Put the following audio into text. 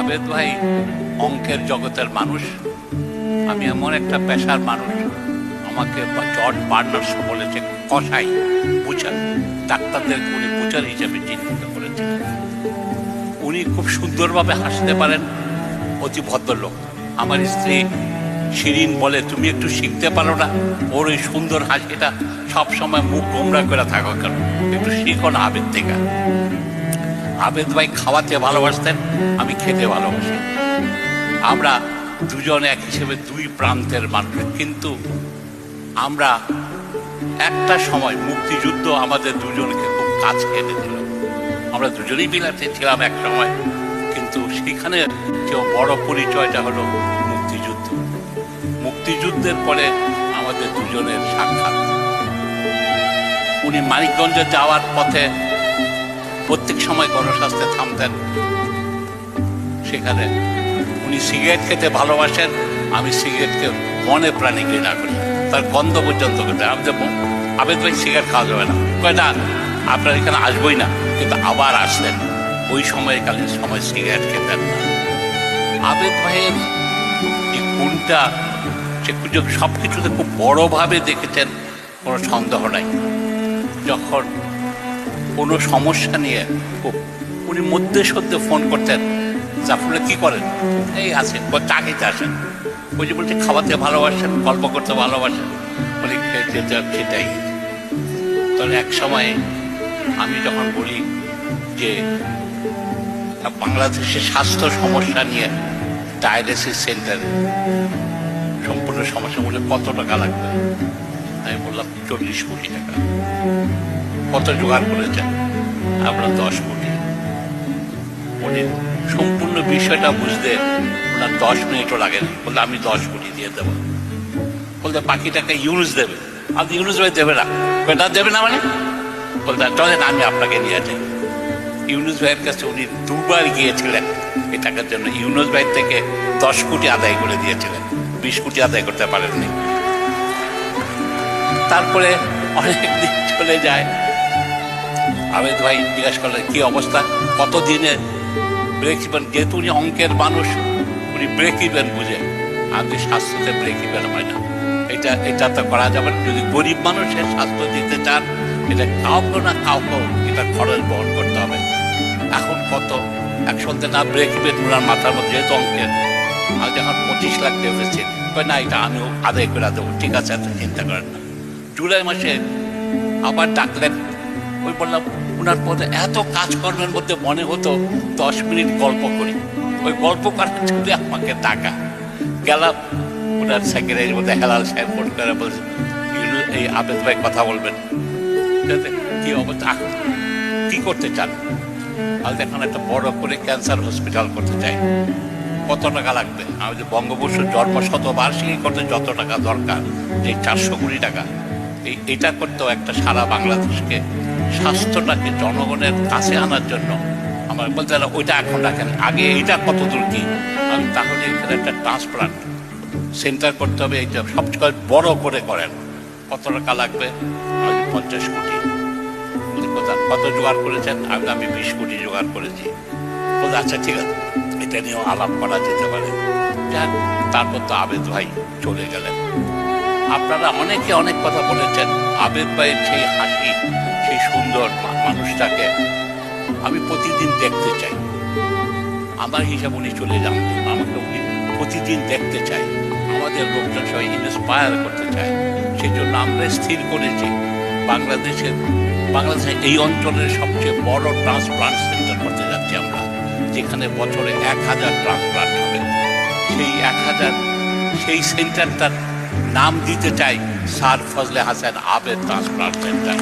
আবেদ ভাই অঙ্কের জগতের মানুষ। আমি এমন একটা পেশার মানুষ, আমাকে জর্জ বার্নার্স বলেছে কষাই বুচার, ডাক্তারদের উনি বুচার হিসেবে চিহ্নিত করেছিলেন উনি খুব সুন্দরভাবে হাসতে পারেন, অতি ভদ্রলোক। আমার স্ত্রী শিরিন বলে, তুমি একটু শিখতে পারো না, ওর ওই সুন্দর হাসিটা সবসময় মুখ গোমরা করে থাকো কেন? একটু শিখো না আবেদ থেকে। আবেদ ভাই খাওয়াতে ভালোবাসতেন, আমি খেতে ভালোবাসি আমরা দুজন এক হিসেবে দুই প্রান্তের মানুষ, কিন্তু আমরা একটা সময় মুক্তিযুদ্ধ আমাদের দুজনকে খুব কাছে এনেছিল আমরা দুজনেই বিলাতে ছিলাম এক সময়, কিন্তু সেখানে যে বড় পরিচয়টা হলো মুক্তিযুদ্ধ। মুক্তিযুদ্ধের পরে আমাদের দুজনের সাক্ষাৎ। উনি মানিকগঞ্জে যাওয়ার পথে প্রত্যেক সময় গণস্বাস্থ্যে থামতেন। সেখানে উনি সিগারেট খেতে ভালোবাসেন, আমি সিগারেটকে মনে প্রাণী ঘৃণা করি। তার গন্ধ পর্যন্ত করতে আমি তো আবেদ ভাই সিগারেট খাওয়া যাবে না। কয়, না, আপনার এখানে আসবই না। কিন্তু আবার আসলেন। ওই সময়কালীন সময় সিগারেট খেতেন না। আবেদ ভাইয়ের এই গুণটা, সে সব কিছুতে খুব বড়ভাবে দেখেছেন, কোনো সন্দেহ নাই। যখন কোনো সমস্যা নিয়ে উনি মধ্যে সদ্যে ফোন করতেন জাফরুল্লাহ কি করেন? এই আছেন, বা চা খেতে আসেন। ওই যে বলছে, খাওয়াতে ভালোবাসেন, গল্প করতে ভালোবাসেন। বলি সেটাই। তখন এক সময়ে আমি যখন বলি যে বাংলাদেশের স্বাস্থ্য সমস্যা নিয়ে ডায়ালিসিস সেন্টারে সম্পূর্ণ সমস্যা বলে কত টাকা লাগবে? আমি বললাম, চল্লিশ কোটি টাকা। কত জোগাড় করেছেন। আপনার দশ কোটি। উনি সম্পূর্ণ বিষয়টা বুঝতে ওনার দশ মিনিটও লাগে না। বলতে আমি দশ কোটি দিয়ে দেবো। বলতে বাকি টাকা ইউনুস দেবে। আর ইউনুস ভাই দেবে না। কয়টা দেবে না মানে? বলতে, চলেন, আমি আপনাকে নিয়ে যাই ইউনুস ভাইয়ের কাছে উনি দুবার গিয়েছিলেন। এই টাকার জন্য ইউনুস ভাই থেকে দশ কোটি আদায় করে দিয়েছিলেন। বিশ কোটি আদায় করতে পারেননি। তারপরে অনেক দিন চলে যায়। আবেদ ভাই জিজ্ঞেস করলেন, কি অবস্থা? কত দিনে ব্রেক ইভেন যেহেতু উনি অঙ্কের মানুষ, উনি ব্রেক ইভেন বুঝে। আমি স্বাস্থ্যতে ব্রেক ইভেন হয় না। এটা এটা তো করা যাবে না। যদি গরিব মানুষের স্বাস্থ্য দিতে চান, এটা কাউকে না কাউকে এটা খরচ বহন করতে হবে। এখন কত? একসঙ্গে না ব্রেক ইভেন ওনার মাথার মধ্যে যেহেতু অঙ্কের আর যখন পঁচিশ লাখ ডেফিসিট না, এটা আমিও আদায় করে দেবো। ঠিক আছে এত চিন্তা করেন না। জুলাই মাসে আবার ডাকলেন ওই বললাম ওনার পথে এত কাজকর্মের মধ্যে মনে হতো দশ মিনিট গল্প করি। ওই গল্প করার জন্য আমাকে ডাকা গেলাম ওনার সেক্রেটারির মধ্যে হেলাল সাহেব ফোন করে বলছে এই আবেদ ভাই কথা বলবেন। কি অবস্থা? কি করতে চান? আমি এখন একটা বড় করে ক্যান্সার হসপিটাল করতে চাই। কত টাকা লাগবে? আমি যে বঙ্গবন্ধুর জন্ম শতবার্ষিকী করতে যত টাকা দরকার, যে চারশো কোটি টাকা এটা করতেও একটা সারা বাংলাদেশকে স্বাস্থ্যটাকে জনগণের কাছে আনার জন্য। আমার বলতে গেলে ওইটা এখন রাখেন। আগে এটা কত দূর কি? আমি, তাহলে এখানে একটা ট্রান্সপ্লান্ট সেন্টার করতে হবে। এইটা সবচেয়ে বড় করে করেন। কত টাকা লাগবে? পঞ্চাশ কোটি। কত জোগাড় করেছেন? আমি আমি বিশ কোটি জোগাড় করেছি। বলতে আচ্ছা ঠিক আছে। এটা নিয়েও আলাপ করা যেতে পারে। যাক তারপর তো আবেদ ভাই চলে গেলেন। আপনারা অনেকে অনেক কথা বলেছেন। আবেদ ভাইয়ের সেই হাসি সেই সুন্দর মানুষটাকে আমি প্রতিদিন দেখতে চাই। আমার হিসাব উনি চলে যান আমাকে উনি প্রতিদিন দেখতে চাই। আমাদের লোকজন সবাই ইন্সপায়ার করতে চায়। সেই জন্য আমরা স্থির করেছি। বাংলাদেশের বাংলাদেশের এই অঞ্চলের সবচেয়ে বড় ট্রান্সপ্লান্ট সেন্টার করতে যাচ্ছি আমরা, যেখানে বছরে এক হাজার ট্রান্সপ্লান্ট হবে। সেই এক হাজার, সেই সেন্টারটার নাম দিতে চাই sir Fazle Hasan Abed transplant centre